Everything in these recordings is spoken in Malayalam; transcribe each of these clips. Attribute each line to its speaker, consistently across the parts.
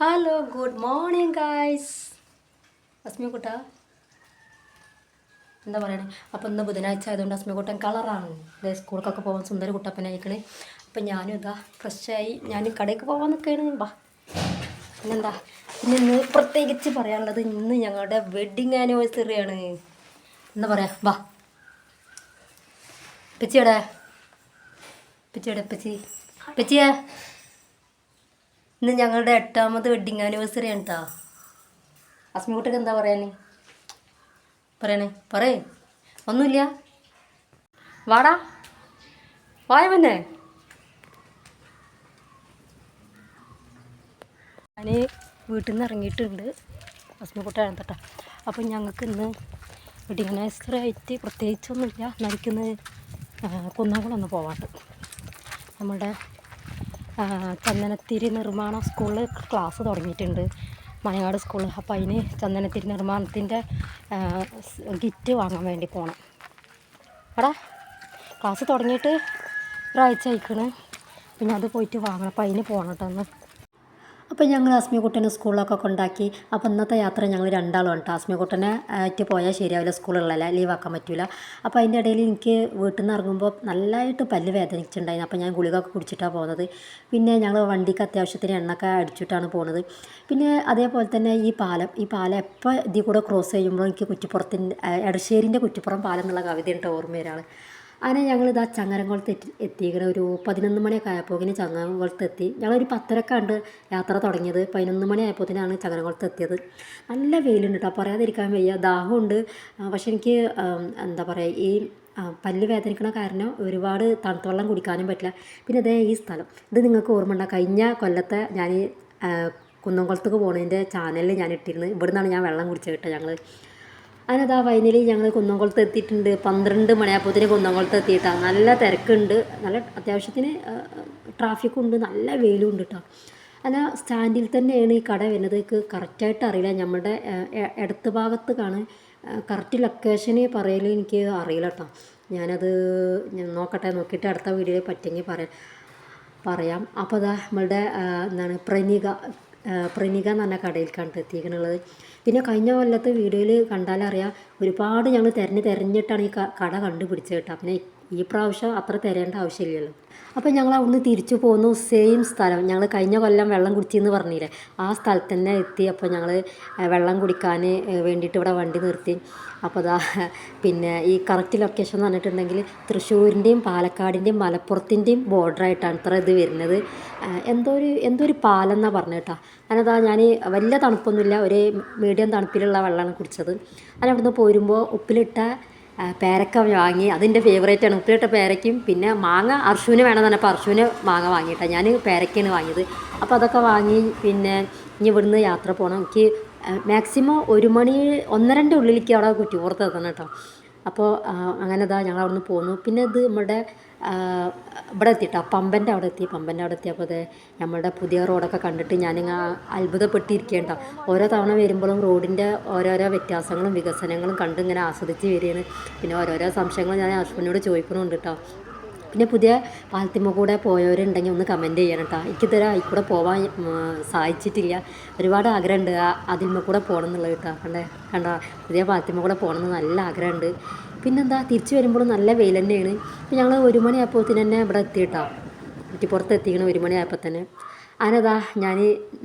Speaker 1: ഹലോ ഗുഡ് മോർണിംഗ് ഗായ്സ് അസ്മികുട്ട എന്താ പറയണേ? അപ്പം ഇന്ന് ബുധനാഴ്ച ആയതുകൊണ്ട് അസ്മി കുട്ടൻ കളറാണ്. ഇതേ സ്കൂളിലൊക്കെ പോകാൻ സുന്ദര കുട്ടപ്പനായിക്കണേ അപ്പം ഞാനും ഇതാ ഫ്രഷായി ഞാൻ കടയ്ക്ക് പോകാൻ നിൽക്കുകയാണ് വാ. പിന്നെന്താ? പിന്നെ ഇന്ന് പ്രത്യേകിച്ച് പറയാനുള്ളത് ഇന്ന് ഞങ്ങളുടെ വെഡിങ് ആനിവേഴ്സറി ആണ്. എന്താ പറയാ? വാ. പിച്ചിയുടെ പിച്ചിയുടെ പിച്ചി? പിച്ചിയെ? ഇന്ന് ഞങ്ങളുടെ എട്ടാമത് വെഡിങ് ആനിവേഴ്സറി ആണ് കേട്ടോ അസ്മിക്കുട്ടിക്ക് എന്താ പറയാന്? പറയണേ പറയേ. ഒന്നുമില്ല. വാടാ. വായ പിന്നെ. ഞാൻ വീട്ടിൽ നിന്ന് ഇറങ്ങിയിട്ടുണ്ട്. അസ്മിക്കുട്ടാണ് കേട്ടോ അപ്പം ഞങ്ങൾക്ക് ഇന്ന് വെഡിങ് ആനിവേഴ്സറി ആയിട്ട് പ്രത്യേകിച്ചൊന്നുമില്ല. നരിക്കുന്ന കുന്നംകുളമൊന്ന് പോവാണ്ട്. നമ്മുടെ ചന്ദനത്തിരി നിർമ്മാണ സ്കൂളിൽ ക്ലാസ് തുടങ്ങിയിട്ടുണ്ട്. മണയാട് സ്കൂളിൽ അപ്പോൾ അതിന് ചന്ദനത്തിരി നിർമ്മാണത്തിന്റെ കിറ്റ് വാങ്ങാൻ വേണ്ടി പോകണം എടാ ക്ലാസ് തുടങ്ങിയിട്ട് ഒരാഴ്ച അയക്കണ് പിന്നെ അത് പോയിട്ട് വാങ്ങണം. അപ്പോൾ അതിന് പോകണം കേട്ടോ ഒന്ന് അപ്പോൾ ഞങ്ങൾ അസ്മികുട്ടനെ സ്കൂളിലൊക്കെ കൊണ്ടാക്കി. അപ്പോൾ ഇന്നത്തെ യാത്ര ഞങ്ങൾ രണ്ടാളും കേട്ടോ അസ്മികുട്ടനെ ആയിട്ട് പോയാൽ ശരിയാവില്ല സ്കൂളുകളിലല്ല ലീവാക്കാൻ പറ്റില്ല അപ്പോൾ അതിന്റെ ഇടയിൽ എനിക്ക് വീട്ടിൽ നിന്ന് ഇറങ്ങുമ്പോൾ നല്ലതായിട്ട് പല്ല് വേദനിച്ചിട്ടുണ്ടായിരുന്നു. അപ്പോൾ ഞാൻ ഗുളികയൊക്കെ കുടിച്ചിട്ടാണ് പോകുന്നത്. പിന്നെ ഞങ്ങൾ വണ്ടിക്ക് അത്യാവശ്യത്തിന് എണ്ണൊക്കെ അടിച്ചിട്ടാണ് പോകുന്നത്. പിന്നെ അതേപോലെ തന്നെ ഈ പാലം ഈ പാലം എപ്പോൾ ഇതിൽ കൂടെ ക്രോസ് ചെയ്യുമ്പോൾ എനിക്ക് കുറ്റിപ്പുറത്തിന്റെ എടശ്ശേരിന്റെ കുറ്റിപ്പുറം പാലം എന്നുള്ള കവിത ഉണ്ട് ഓർമ്മ വരാൾ അങ്ങനെ ഞങ്ങളിത് ആ ചങ്ങരംകുളത്ത് എത്തി എത്തിക്കണ ഒരു പതിനൊന്ന് മണിയൊക്കെ ആയപ്പോക്കിന് ചങ്ങരംകുളത്ത് എത്തി. ഞങ്ങളൊരു പത്തരക്കാണ്ട് യാത്ര തുടങ്ങിയത്. പതിനൊന്ന് മണി ആയപ്പോഴത്തേനാണ് ചങ്ങരംകുളത്ത് എത്തിയത്. നല്ല വെയിലുണ്ട് കേട്ടോ പറയാതിരിക്കാൻ വയ്യ. ദാഹമുണ്ട് ഉണ്ട് പക്ഷെ എനിക്ക് എന്താ പറയുക ഈ പല്ല് വേദനിക്കണ കാരണം ഒരുപാട് തണുത്ത വെള്ളം കുടിക്കാനും പറ്റില്ല. പിന്നെ അതേ ഈ സ്ഥലം. ഇത് നിങ്ങൾക്ക് ഓർമ്മ ഉണ്ടാകും കഴിഞ്ഞ കൊല്ലത്തെ ഞാൻ കുന്നംകുളത്തേക്ക് പോകുന്നതിന്റെ ചാനലിൽ ഞാൻ ഇട്ടിരുന്നു ഇവിടെ നിന്നാണ് ഞാൻ വെള്ളം കുടിച്ചത് കേട്ടോ ഞങ്ങൾ അതിനതാ വൈകുന്നേരം ഞങ്ങൾ കുന്നംകുളത്ത് എത്തിയിട്ടുണ്ട്. പന്ത്രണ്ട് മണിയാകുമ്പോഴത്തേന് കുന്നംകുളത്ത് എത്തിയിട്ടാണ് നല്ല തിരക്കുണ്ട്. നല്ല അത്യാവശ്യത്തിന് ട്രാഫിക്കും ഉണ്ട് നല്ല വെയിലും ഉണ്ട് കേട്ടോ അല്ല സ്റ്റാൻഡിൽ തന്നെയാണ് ഈ കട വരുന്നത്. കറക്റ്റായിട്ട് അറിയില്ല. നമ്മുടെ ഇടത്ത് ഭാഗത്ത് കാണാൻ കറക്റ്റ് ലൊക്കേഷന് പറയൽ എനിക്ക് അറിയില്ല കേട്ടോ ഞാനത് നോക്കട്ടെ. നോക്കിയിട്ട് അടുത്ത വീഡിയോയിൽ പറ്റുമെങ്കിൽ പറയാം. പറയാം. അപ്പോൾ അതാ നമ്മളുടെ എന്താണ് പ്രനിക ആ, പ്രനിക എന്ന് പറഞ്ഞ കടയിൽ കണ്ടെത്തിയിരിക്കണുള്ളത് പിന്നെ കഴിഞ്ഞ കൊല്ലത്തെ വീഡിയോയിൽ കണ്ടാലറിയാം ഒരുപാട് ഞങ്ങൾ തിരഞ്ഞ് തിരഞ്ഞിട്ടാണ് ഈ കട കണ്ടുപിടിച്ചത് കേട്ടോ. പിന്നെ ഈ പ്രാവശ്യം അത്ര തിരയേണ്ട ആവശ്യമില്ലല്ലോ. അപ്പോൾ ഞങ്ങൾ അവിടുന്ന് തിരിച്ചു പോന്നു. സെയിം സ്ഥലം. ഞങ്ങൾ കഴിഞ്ഞ കൊല്ലം വെള്ളം കുടിച്ചെന്ന് പറഞ്ഞില്ലേ? ആ സ്ഥലത്ത് തന്നെ എത്തി അപ്പോൾ ഞങ്ങൾ വെള്ളം കുടിക്കാൻ വേണ്ടിയിട്ട് ഇവിടെ വണ്ടി നിർത്തി. അപ്പോൾ അതാ പിന്നെ ഈ കറക്റ്റ് ലൊക്കേഷൻ എന്ന് പറഞ്ഞിട്ടുണ്ടെങ്കിൽ തൃശ്ശൂരിന്റെയും പാലക്കാടിന്റെയും മലപ്പുറത്തിന്റെയും ബോർഡറായിട്ടാണ് ഇത്ര ഇത് വരുന്നത്. എന്തോ ഒരു എന്തോ ഒരു പാലം എന്നാണ് പറഞ്ഞത് കേട്ടോ. അതിനതാ ഞാൻ വലിയ തണുപ്പൊന്നുമില്ല. ഒരു മീഡിയം തണുപ്പിലുള്ള വെള്ളമാണ് കുടിച്ചത്. അതിനവിടുന്ന് പോരുമ്പോൾ ഉപ്പിലിട്ട പേരക്ക വാങ്ങി അതിന്റെ ഫേവറേറ്റ് ആണ്. ഉപ്പിലിട്ട പേരയ്ക്കും പിന്നെ മാങ്ങ അർഷുവിന് വേണമെന്ന് പറഞ്ഞപ്പോൾ അർഷുവിന് മാങ്ങ വാങ്ങിയിട്ടാണ് ഞാൻ പേരയ്ക്കാണ് വാങ്ങിയത്. അപ്പോൾ അതൊക്കെ വാങ്ങി പിന്നെ ഇനി ഇവിടുന്ന് യാത്ര പോകണം എനിക്ക് മാക്സിമം ഒരു മണി ഒന്നരന്റെ ഉള്ളിലേക്ക് അവിടെ കുറ്റിപ്പുറത്ത് എത്തണം കേട്ടോ. അപ്പോൾ അങ്ങനെ ഇതാ ഞങ്ങൾ അവിടെ നിന്ന് പോന്നു. പിന്നെ ഇത് നമ്മുടെ ഇവിടെ എത്തിയിട്ടോ പമ്പന്റെ അവിടെ എത്തി. പമ്പന്റെ അവിടെ എത്തിയപ്പോൾ അതെ നമ്മുടെ പുതിയ റോഡൊക്കെ കണ്ടിട്ട് ഞാനിങ്ങനെ അത്ഭുതപ്പെട്ടിരിക്കേണ്ട. ഓരോ തവണ വരുമ്പോഴും റോഡിന്റെ ഓരോരോ വ്യത്യാസങ്ങളും വികസനങ്ങളും കണ്ട് ഇങ്ങനെ ആസ്വദിച്ച് വരികയാണ്. പിന്നെ ഓരോരോ സംശയങ്ങൾ ഞാൻ അശ്വിനോട് ചോദിക്കണമുണ്ട് കേട്ടോ പിന്നെ പുതിയ പാലത്തിമ്മ കൂടെ പോയവരുണ്ടെങ്കിൽ ഒന്ന് കമന്റ് ചെയ്യണം കേട്ടോ എനിക്കിതുവരെ അതിൽ കൂടെ പോകാൻ സാധിച്ചിട്ടില്ല. ഒരുപാട് ആഗ്രഹമുണ്ട് അതിന്മ കൂടെ പോകണം എന്നുള്ളത് കേട്ടോ കണ്ടേ? കണ്ടോ? പുതിയ പാലത്തിമ്മ കൂടെ പോകണം എന്ന് നല്ല ആഗ്രഹമുണ്ട്. പിന്നെന്താ തിരിച്ച് വരുമ്പോൾ നല്ല വെയിൽ തന്നെയാണ്. ഇപ്പം ഞങ്ങൾ ഒരു മണിയായപ്പോൾ തന്നെ ഇവിടെ എത്തി കേട്ടോ കുറ്റിപ്പുറത്ത് എത്തിക്കണം ഒരു മണിയായപ്പോൾ തന്നെ. അതിനതാ ഞാൻ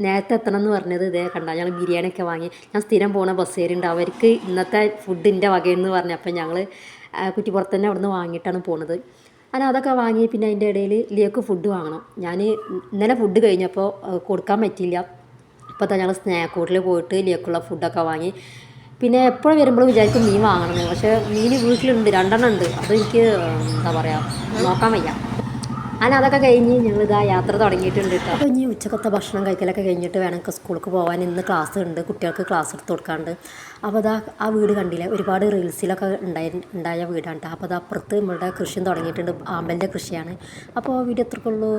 Speaker 1: നേരത്തെ എത്തണം എന്ന് പറഞ്ഞത് ഇതേ കണ്ട. ഞങ്ങൾ ബിരിയാണിയൊക്കെ വാങ്ങി. ഞാൻ സ്ഥിരം പോണ ബസ്സേരുണ്ട് അവർക്ക് ഇന്നത്തെ ഫുഡിന്റെ വകയെന്ന് പറഞ്ഞപ്പോൾ ഞങ്ങൾ കുറ്റിപ്പുറത്ത് തന്നെ അവിടെ നിന്ന് വാങ്ങിയിട്ടാണ് പോണത്. അങ്ങനെ അതൊക്കെ വാങ്ങി പിന്നെ അതിന്റെ ഇടയിൽ ലിയക്ക് ഫുഡ് വാങ്ങണം. ഞാൻ ഇന്നലെ ഫുഡ് കഴിഞ്ഞപ്പോൾ കൊടുക്കാൻ പറ്റിയില്ല. ഇപ്പോൾ തന്നെ ഞങ്ങൾ സ്നാക്ക് ഹോട്ടലിൽ പോയിട്ട് ലിയക്കുള്ള ഫുഡൊക്കെ വാങ്ങി. പിന്നെ എപ്പോഴും വരുമ്പോഴും വിചാരിക്കും മീൻ വാങ്ങണമെന്ന്. പക്ഷേ മീൻ വീട്ടിലുണ്ട് രണ്ടെണ്ണം ഉണ്ട്. അത് എനിക്ക് എന്താ പറയുക നോക്കാൻ വയ്യ. അങ്ങനെ അതൊക്കെ കഴിഞ്ഞ് ഞങ്ങൾ ഇതാ യാത്ര തുടങ്ങിയിട്ടുണ്ട് കേട്ടോ ഇനി ഉച്ചക്കത്തെ ഭക്ഷണം കഴിക്കലൊക്കെ കഴിഞ്ഞിട്ട് വേണം സ്കൂൾക്ക് പോകാൻ ഇന്ന് ക്ലാസ് ഉണ്ട് കുട്ടികൾക്ക് ക്ലാസ് എടുത്ത് കൊടുക്കാണ്ട്. അപ്പോൾ അതാ ആ വീട് കണ്ടില്ല? ഒരുപാട് റീൽസിലൊക്കെ ഉണ്ടായി ഉണ്ടായ വീടാണ് കേട്ടോ അപ്പോൾ അത് അപ്പുറത്ത് നമ്മളുടെ കൃഷിയും തുടങ്ങിയിട്ടുണ്ട് ആമ്പലിന്റെ കൃഷിയാണ്. അപ്പോൾ വീട് എത്രക്കുള്ളൂ?